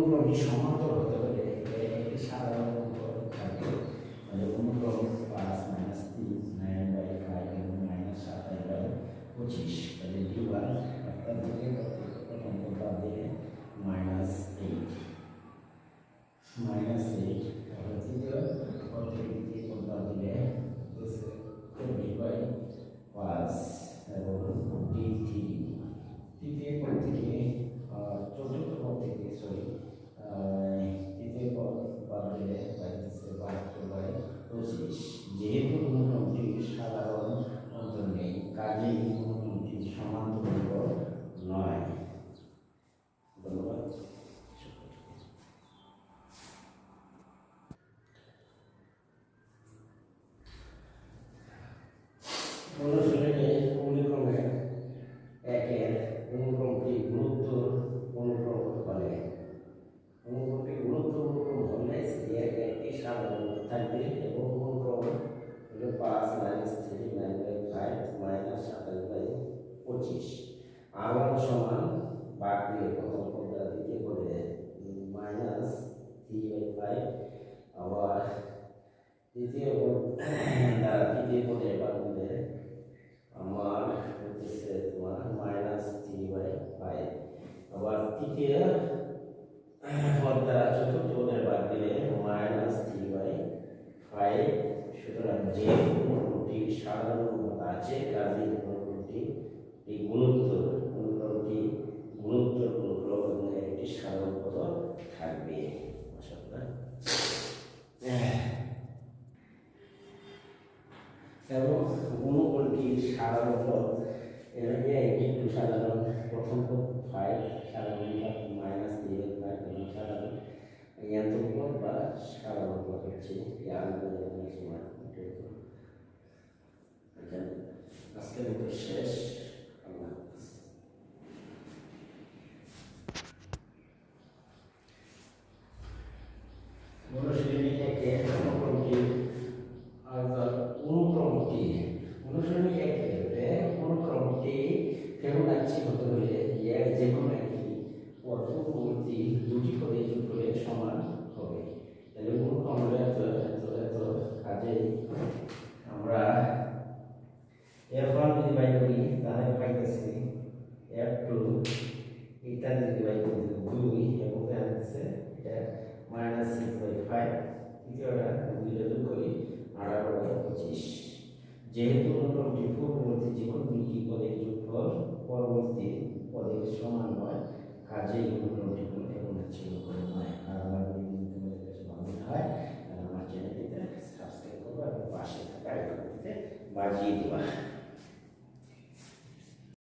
অনুগ্রহী সমাপ্ত অনুক্রমটি গুরুত্ব অনুক্রম হতে পারে। অনুক্রমটি আবার তৃতীয় পদ চতুর্থ বাদ দিলে মাইনাস থ্রি বাই ফাইভ সুতরাং যে গুণটি সাধারণ আছে কাজে গুণটি এই গুণোত্তর গুরুত্বপূর্ণ গুণোত্তর একটি সাধারণ পদ থাকবে এবং অনুকূলটি সাধারণত এর একটু সাধারণ, প্রথম ফাইভ আজকের মতো শেষ আল্লাহ মনুষ্য বাই যেহেতু মোটামুটি পূর্ববর্তী যে কোনো দুইটি পদের যোগফল পরবর্তী পদের সমান নয়, কাজেই মোটামুটি কোনো ছিল করে নয়। আর আমার হয় আমার চ্যানেলটিতে সাবস্ক্রাইব করব এবং পাশে থাকা বাজিয়ে দেওয়া